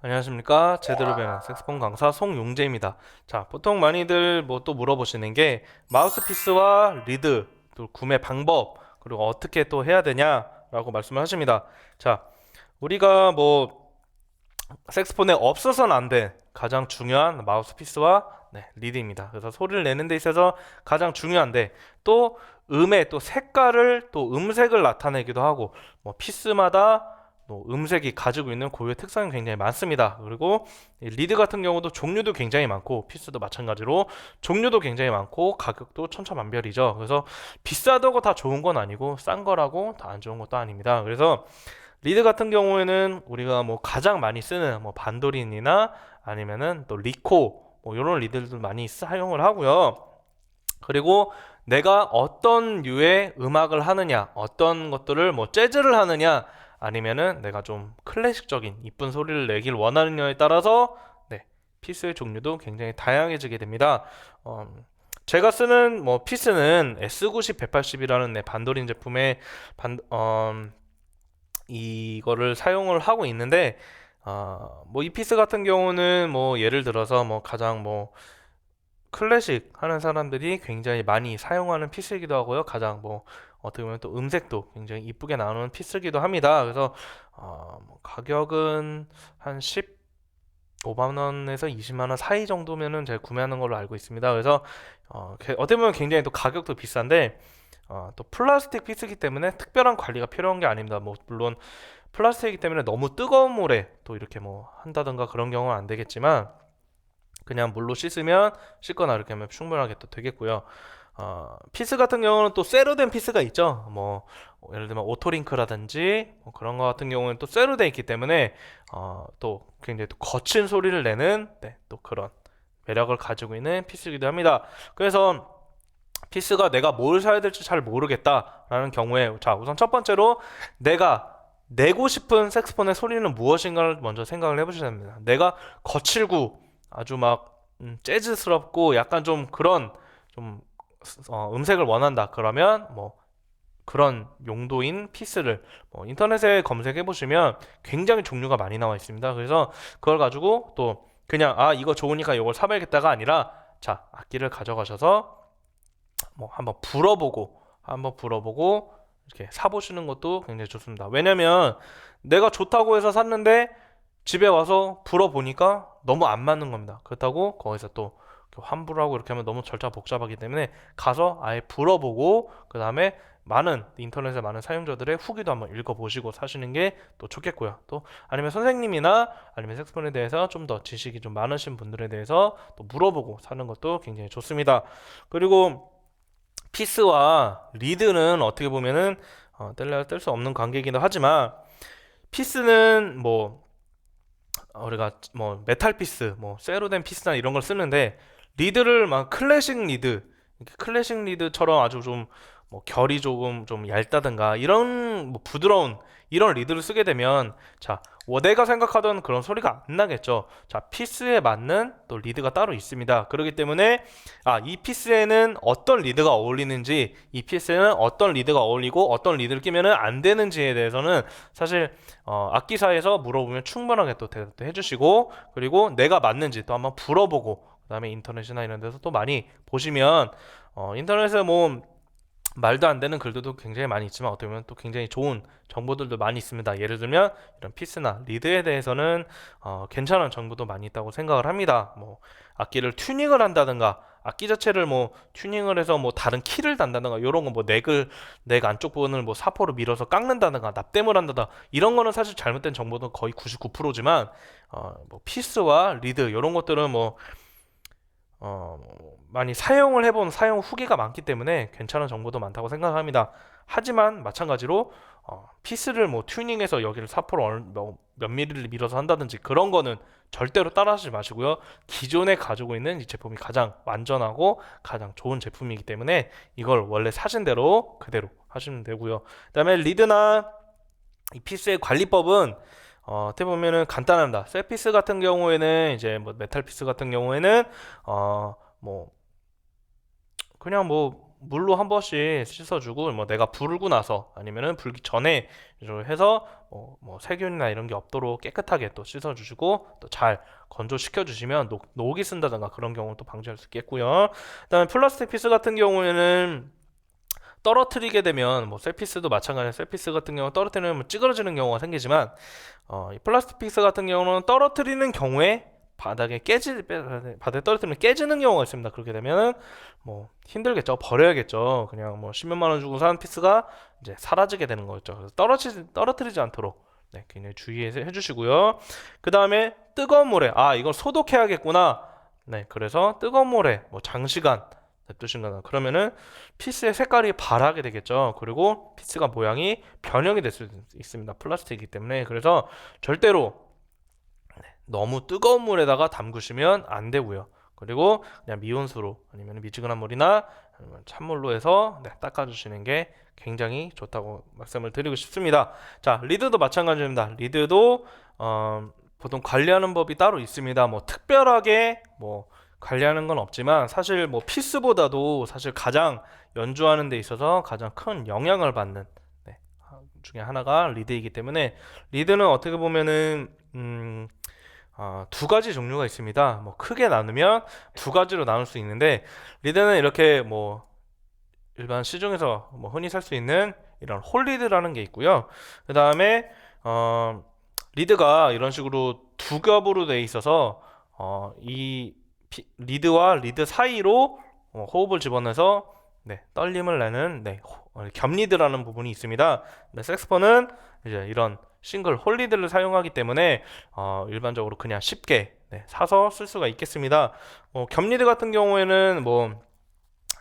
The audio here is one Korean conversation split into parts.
안녕하십니까? 제대로 배우는 색소폰 강사 송용재입니다. 자 보통 많이들 뭐 또 물어보시는 게 마우스피스와 리드 또 구매 방법 그리고 어떻게 또 해야 되냐 라고 말씀을 하십니다. 자 우리가 뭐 색소폰에 없어서는 안돼 가장 중요한 마우스피스와 네, 리드입니다. 그래서 소리를 내는 데 있어서 가장 중요한데 또 음의 또 색깔을 또 음색을 나타내기도 하고 뭐 피스마다 또 음색이 가지고 있는 고유의 특성이 굉장히 많습니다. 그리고 이 리드 같은 경우도 종류도 굉장히 많고 피스도 마찬가지로 종류도 굉장히 많고 가격도 천차만별이죠. 그래서 비싸다고 다 좋은 건 아니고 싼 거라고 다 안 좋은 것도 아닙니다. 그래서 리드 같은 경우에는 우리가 뭐 가장 많이 쓰는 뭐 반도린이나 아니면은 또 리코 뭐 이런 리드들도 많이 사용을 하고요. 그리고 내가 어떤 류의 음악을 하느냐, 어떤 것들을 뭐 재즈를 하느냐, 아니면은 내가 좀 클래식적인 이쁜 소리를 내길 원하느냐에 따라서 네, 피스의 종류도 굉장히 다양해지게 됩니다. 어, 제가 쓰는 뭐 피스는 S90 180이라는 네, 반도린 제품의 반, 어, 이거를 사용을 하고 있는데 어, 뭐이 피스 같은 경우는 뭐 예를 들어서 뭐 가장 뭐 클래식 하는 사람들이 굉장히 많이 사용하는 피스이기도 하고요. 가장 뭐 어떻게 보면 또 음색도 굉장히 이쁘게 나오는 피스기도 합니다. 그래서 어, 뭐 가격은 한 15만 원에서 20만 원 사이 정도면은 제가 구매하는 걸로 알고 있습니다. 그래서 어, 게- 어떻게 보면 굉장히 또 가격도 비싼데 어, 또 플라스틱 피스기 때문에 특별한 관리가 필요한 게 아닙니다. 뭐 물론 플라스틱이기 때문에 너무 뜨거운 물에 또 이렇게 뭐 한다든가 그런 경우는 안 되겠지만 그냥 물로 씻으면 씻거나 이렇게 하면 충분하게 또 되겠고요. 어, 피스 같은 경우는 또 쇠로 된 피스가 있죠. 뭐 예를 들면 오토링크라든지 뭐 그런 거 같은 경우는 또 쇠로 돼 있기 때문에 어, 또 굉장히 또 거친 소리를 내는 네, 또 그런 매력을 가지고 있는 피스이기도 합니다. 그래서 피스가 내가 뭘 사야 될지 잘 모르겠다라는 경우에 자 우선 첫 번째로 내가 내고 싶은 색스폰의 소리는 무엇인가를 먼저 생각을 해보셔야 됩니다. 내가 거칠고 아주 막 음, 재즈스럽고 약간 좀 그런 좀 어, 음색을 원한다. 그러면 뭐 그런 용도인 피스를 뭐 인터넷에 검색해 보시면 굉장히 종류가 많이 나와 있습니다. 그래서 그걸 가지고 또 그냥 아 이거 좋으니까 이걸 사봐야겠다가 아니라 자 악기를 가져가셔서 뭐 한번 불어보고 한번 불어보고 이렇게 사보시는 것도 굉장히 좋습니다. 왜냐면 내가 좋다고 해서 샀는데 집에 와서 불어보니까 너무 안 맞는 겁니다. 그렇다고 거기서 또 환불 하고 이렇게 하면 너무 절차 복잡하기 때문에 가서 아예 불어보고 그 다음에 많은 인터넷에 많은 사용자들의 후기도 한번 읽어보시고 사시는 게 또 좋겠고요. 또 아니면 선생님이나 아니면 색스폰에 대해서 좀 더 지식이 좀 많으신 분들에 대해서 또 물어보고 사는 것도 굉장히 좋습니다. 그리고 피스와 리드는 어떻게 보면은 어, 뗄래야 뗄 수 없는 관계이기도 하지만 피스는 뭐 어, 우리가 뭐 메탈 피스, 뭐 쇠로 된 피스나 이런 걸 쓰는데 리드를 막 클래식 리드, 클래식 리드처럼 아주 좀 뭐 결이 조금 좀 얇다든가 이런 뭐 부드러운 이런 리드를 쓰게 되면 자, 뭐 내가 생각하던 그런 소리가 안 나겠죠. 자, 피스에 맞는 또 리드가 따로 있습니다. 그렇기 때문에 아, 이 피스에는 어떤 리드가 어울리는지, 이 피스에는 어떤 리드가 어울리고 어떤 리드를 끼면은 안 되는지에 대해서는 사실 어, 악기사에서 물어보면 충분하게 또 대답도 해주시고 그리고 내가 맞는지 또 한번 불어보고 그다음에 인터넷이나 이런 데서 또 많이 보시면 어, 인터넷에 뭐 말도 안 되는 글들도 굉장히 많이 있지만 어떻게 보면 또 굉장히 좋은 정보들도 많이 있습니다. 예를 들면 이런 피스나 리드에 대해서는 어, 괜찮은 정보도 많이 있다고 생각을 합니다. 뭐 악기를 튜닝을 한다든가 악기 자체를 뭐 튜닝을 해서 뭐 다른 키를 단다든가 이런 거 뭐 넥을 넥 안쪽 부분을 뭐 사포로 밀어서 깎는다든가 납땜을 한다든가 이런 거는 사실 잘못된 정보도 거의 99%지만 어, 뭐 피스와 리드 이런 것들은 뭐 어, 많이 사용을 해본 사용 후기가 많기 때문에 괜찮은 정보도 많다고 생각합니다. 하지만 마찬가지로 어, 피스를 뭐 튜닝해서 여기를 사포로 어느- 뭐, 몇 미리를 밀어서 한다든지 그런 거는 절대로 따라하지 마시고요. 기존에 가지고 있는 이 제품이 가장 완전하고 가장 좋은 제품이기 때문에 이걸 원래 사신 대로 그대로 하시면 되고요. 그다음에 리드나 이 피스의 관리법은 어, 어떻게 보면은 간단합니다. 쇠 피스 같은 경우에는 이제 뭐 메탈 피스 같은 경우에는 어, 뭐 그냥 뭐 물로 한 번씩 씻어주고 뭐 내가 불고 나서 아니면은 불기 전에 해서 뭐, 뭐 세균이나 이런 게 없도록 깨끗하게 또 씻어주시고 또 잘 건조시켜 주시면 녹, 녹이 쓴다든가 그런 경우는 또 방지할 수 있겠고요. 그다음에 플라스틱 피스 같은 경우에는 떨어뜨리게 되면 뭐 셀피스도 마찬가지로 셀피스 같은 경우 떨어뜨리면 뭐 찌그러지는 경우가 생기지만 어, 이 플라스틱 피스 같은 경우는 떨어뜨리는 경우에 바닥에 깨지 바닥에 떨어뜨리면 깨지는 경우가 있습니다. 그렇게 되면 뭐 힘들겠죠. 버려야겠죠. 그냥 뭐 십몇만 원 주고 산 피스가 이제 사라지게 되는 거죠. 그래서 떨어지 떨어뜨리지 않도록 네, 굉장히 주의해서 해주시고요. 그 다음에 뜨거운 물에 아 이걸 소독해야겠구나. 네, 그래서 뜨거운 물에 뭐 장시간 냅두신거나 그러면은 피스의 색깔이 바라게 되겠죠. 그리고 피스가 모양이 변형이 될 수 있습니다. 플라스틱이기 때문에 그래서 절대로 네, 너무 뜨거운 물에다가 담그시면 안 되고요. 그리고 그냥 미온수로 아니면 미지근한 물이나 찬물로 해서 네, 닦아주시는 게 굉장히 좋다고 말씀을 드리고 싶습니다. 자, 리드도 마찬가지입니다. 리드도 어, 보통 관리하는 법이 따로 있습니다. 뭐 특별하게 뭐 관리하는 건 없지만 사실 뭐 피스보다도 사실 가장 연주하는 데 있어서 가장 큰 영향을 받는 네, 중에 하나가 리드이기 때문에 리드는 어떻게 보면은 음, 어, 두 가지 종류가 있습니다. 뭐 크게 나누면 두 가지로 나눌 수 있는데 리드는 이렇게 뭐 일반 시중에서 뭐 흔히 살 수 있는 이런 홀리드라는 게 있고요. 그 다음에 어, 리드가 이런 식으로 두 겹으로 돼 있어서 어, 이 피, 리드와 리드 사이로 어, 호흡을 집어넣어서 네, 떨림을 내는 네, 호, 어, 겹리드라는 부분이 있습니다. 네, 색스폰은 이제 이런 싱글 홀리드를 사용하기 때문에 어, 일반적으로 그냥 쉽게 네, 사서 쓸 수가 있겠습니다. 어, 겹리드 같은 경우에는 뭐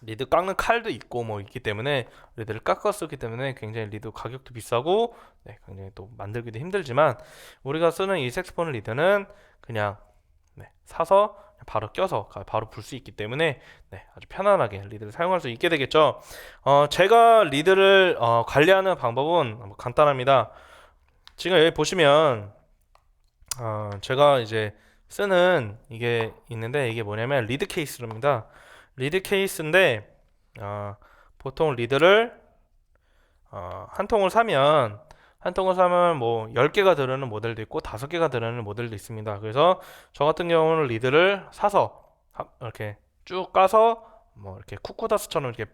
리드 깎는 칼도 있고 뭐 있기 때문에 리드를 깎아 쓰기 때문에 굉장히 리드 가격도 비싸고 네, 굉장히 또 만들기도 힘들지만 우리가 쓰는 이 색스폰 리드는 그냥 네, 사서 바로 껴서 바로 불 수 있기 때문에 네, 아주 편안하게 리드를 사용할 수 있게 되겠죠. 어, 제가 리드를 어, 관리하는 방법은 뭐 간단합니다. 지금 여기 보시면 어, 제가 이제 쓰는 이게 있는데 이게 뭐냐면 리드 케이스입니다. 리드 케이스인데 어, 보통 리드를 어, 한 통을 사면 한 통을 사면 뭐 10개가 들어있는 모델도 있고 5개가 들어있는 모델도 있습니다. 그래서 저 같은 경우는 리드를 사서 이렇게 쭉 까서 뭐 이렇게 쿠쿠다스처럼 이렇게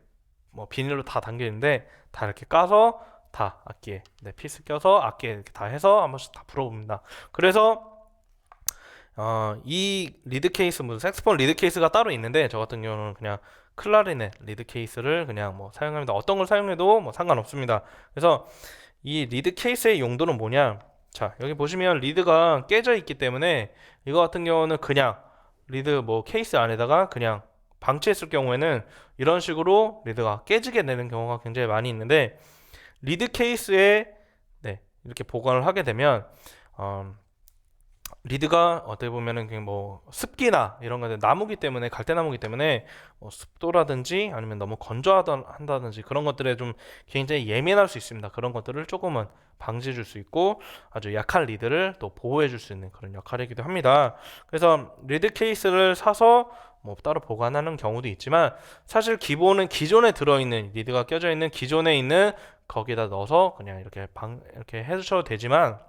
뭐 비닐로 다 있는데 다 이렇게 까서 다 악기에 네, 피스 껴서 악기에 이렇게 다 해서 한 번씩 다 풀어봅니다. 그래서 어, 이 리드 케이스 무슨 색스폰 리드 케이스가 따로 있는데 저 같은 경우는 그냥 클라리넷 리드 케이스를 그냥 뭐 사용합니다. 어떤 걸 사용해도 뭐 상관없습니다. 그래서 이 리드 케이스의 용도는 뭐냐? 자, 여기 보시면 리드가 깨져 있기 때문에 이거 같은 경우는 그냥 리드 뭐 케이스 안에다가 그냥 방치했을 경우에는 이런 식으로 리드가 깨지게 되는 경우가 굉장히 많이 있는데 리드 케이스에 네, 이렇게 보관을 하게 되면 어, 리드가 어떻게 보면은 그냥 뭐 습기나 이런 것들 나무기 때문에 갈대나무기 때문에 뭐 습도라든지 아니면 너무 건조하다든지 그런 것들에 좀 굉장히 예민할 수 있습니다. 그런 것들을 조금은 방지해 줄 수 있고 아주 약한 리드를 또 보호해 줄 수 있는 그런 역할이기도 합니다. 그래서 리드 케이스를 사서 뭐 따로 보관하는 경우도 있지만 사실 기본은 기존에 들어있는 리드가 껴져 있는 기존에 있는 거기다 넣어서 그냥 이렇게 방 이렇게 해주셔도 되지만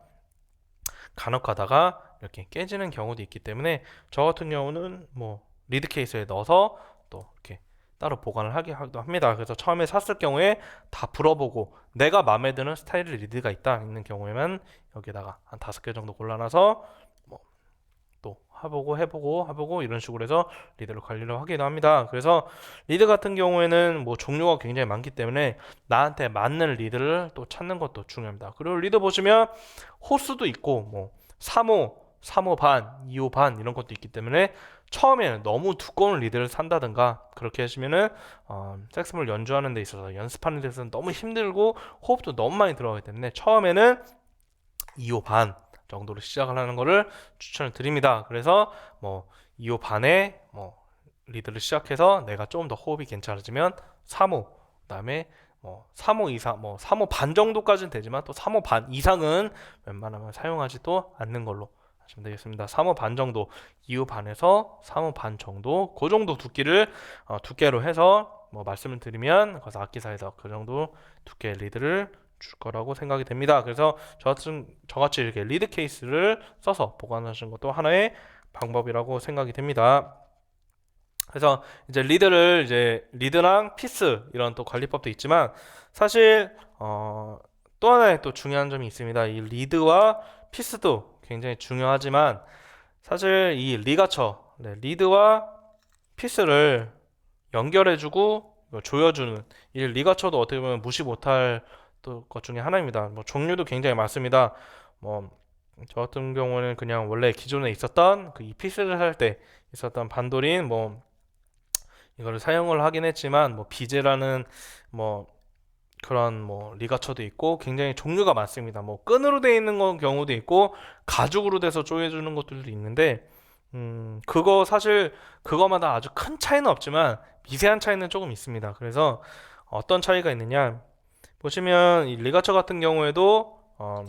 간혹 가다가 이렇게 깨지는 경우도 있기 때문에 저 같은 경우는 뭐 리드 케이스에 넣어서 또 이렇게 따로 보관을 하게 하기도 합니다. 그래서 처음에 샀을 경우에 다 불어보고 내가 마음에 드는 스타일의 리드가 있다 있는 경우에만 여기다가 한 다섯 개 정도 골라놔서 뭐 또 해보고 해보고 해보고 이런 식으로 해서 리드를 관리를 하기도 합니다. 그래서 리드 같은 경우에는 뭐 종류가 굉장히 많기 때문에 나한테 맞는 리드를 또 찾는 것도 중요합니다. 그리고 리드 보시면 호수도 있고 뭐 3호 3호 반, 2호 반 이런 것도 있기 때문에 처음에는 너무 두꺼운 리드를 산다든가 그렇게 하시면은 어, 색스폰을 연주하는 데 있어서 연습하는 데 있어서 너무 힘들고 호흡도 너무 많이 들어가기 때문에 처음에는 2호 반 정도로 시작을 하는 거를 추천을 드립니다. 그래서 뭐 2호 반에 뭐 리드를 시작해서 내가 조금 더 호흡이 괜찮아지면 3호 그다음에 뭐 3호 이상 뭐 3호 반 정도까지는 되지만 또 3호 반 이상은 웬만하면 사용하지도 않는 걸로 하시면 되겠습니다. 3호 반 정도, 2호 반에서 3호 반 정도, 그 정도 두께를 어, 두께로 해서 뭐 말씀을 드리면 그래서 악기사에서 그 정도 두께의 리드를 줄 거라고 생각이 됩니다. 그래서 저 같은 저같이 이렇게 리드 케이스를 써서 보관하시는 것도 하나의 방법이라고 생각이 됩니다. 그래서 이제 리드를 이제 리드랑 피스 이런 또 관리법도 있지만 사실 어, 또 하나의 또 중요한 점이 있습니다. 이 리드와 피스도 굉장히 중요하지만 사실 이 리가처 네, 리드와 피스를 연결해주고 이걸 조여주는 이 리가처도 어떻게 보면 무시 못할 또 것 중에 하나입니다. 뭐 종류도 굉장히 많습니다. 뭐 저 같은 경우는 그냥 원래 기존에 있었던 그 이 피스를 할 때 있었던 반도린 뭐 이거를 사용을 하긴 했지만 뭐 비제라는 뭐 그런 뭐 리가처도 있고 굉장히 종류가 많습니다. 뭐 끈으로 되어 있는 건 경우도 있고 가죽으로 돼서 조여주는 것들도 있는데 음 그거 사실 그거마다 아주 큰 차이는 없지만 미세한 차이는 조금 있습니다. 그래서 어떤 차이가 있느냐 보시면 이 리가처 같은 경우에도 어,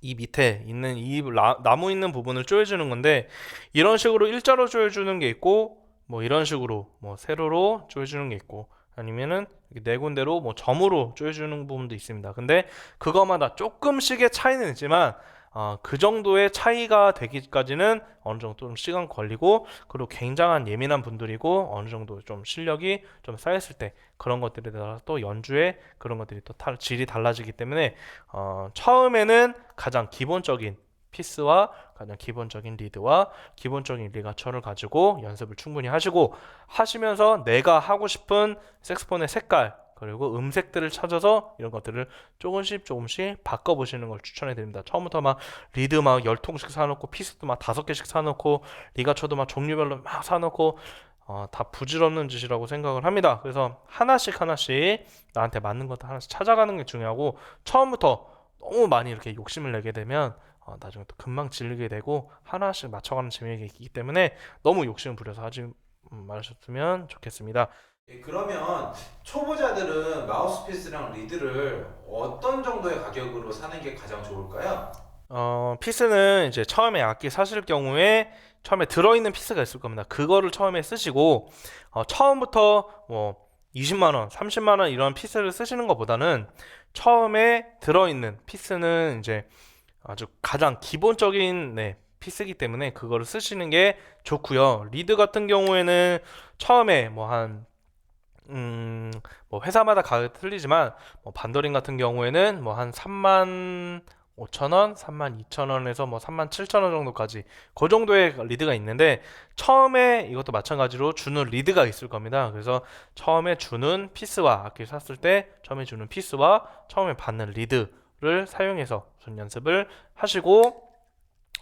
이 밑에 있는 이 라- 나무 있는 부분을 조여주는 건데 이런 식으로 일자로 조여주는 게 있고 뭐 이런 식으로 뭐 세로로 조여주는 게 있고 아니면은 네 군데로 뭐 점으로 조여주는 부분도 있습니다. 근데 그거마다 조금씩의 차이는 있지만 어, 그 정도의 차이가 되기까지는 어느 정도 좀 시간 걸리고 그리고 굉장한 예민한 분들이고 어느 정도 좀 실력이 좀 쌓였을 때 그런 것들에 따라 또 연주에 그런 것들이 또 타- 질이 달라지기 때문에 어, 처음에는 가장 기본적인 피스와 가장 기본적인 리드와 기본적인 리가처를 가지고 연습을 충분히 하시고 하시면서 내가 하고 싶은 색스폰의 색깔 그리고 음색들을 찾아서 이런 것들을 조금씩 조금씩 바꿔보시는 걸 추천해 드립니다. 처음부터 막 리드 막 열 통씩 사놓고 피스도 막 다섯 개씩 사놓고 리가처도 막 종류별로 막 사놓고 어, 다 부질없는 짓이라고 생각을 합니다. 그래서 하나씩 하나씩 나한테 맞는 것들 하나씩 찾아가는 게 중요하고 처음부터 너무 많이 이렇게 욕심을 내게 되면 어, 나중에 또 금방 질리게 되고 하나씩 맞춰가는 재미가 있기 때문에 너무 욕심을 부려서 하지 음, 말으셨으면 좋겠습니다. 예, 그러면 초보자들은 마우스피스랑 리드를 어떤 정도의 가격으로 사는 게 가장 좋을까요? 어, 피스는 이제 처음에 악기 사실 경우에 처음에 들어있는 피스가 있을 겁니다. 그거를 처음에 쓰시고 어, 처음부터 뭐 20만 원, 30만 원 이런 피스를 쓰시는 것보다는 처음에 들어있는 피스는 이제 아주 가장 기본적인 네, 피스이기 때문에 그거를 쓰시는 게 좋고요. 리드 같은 경우에는 처음에 뭐한 음, 뭐 회사마다 가격이 틀리지만 뭐 반도린 같은 경우에는 뭐 한 3만 5천 원, 3만 2천 원에서 뭐 3만 7천 원 정도까지 그 정도의 리드가 있는데 처음에 이것도 마찬가지로 주는 리드가 있을 겁니다. 그래서 처음에 주는 피스와 악기를 샀을 때 처음에 주는 피스와 처음에 받는 리드 를 사용해서 우선 연습을 하시고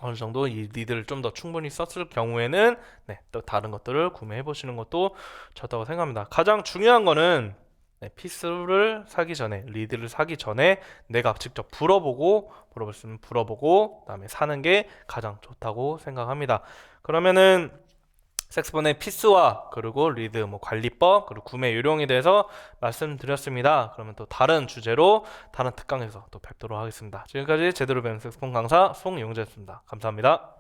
어느 정도 이 리드를 좀 더 충분히 썼을 경우에는 네, 또 다른 것들을 구매해 보시는 것도 좋다고 생각합니다. 가장 중요한 거는 네, 피스를 사기 전에 리드를 사기 전에 내가 직접 불어보고 불어볼 수 있으면 불어보고 그다음에 사는 게 가장 좋다고 생각합니다. 그러면은 색스폰의 피스와 그리고 리드 뭐 관리법 그리고 구매 요령에 대해서 말씀드렸습니다. 그러면 또 다른 주제로 다른 특강에서 또 뵙도록 하겠습니다. 지금까지 제대로 배우는 색스폰 강사 송용재였습니다. 감사합니다.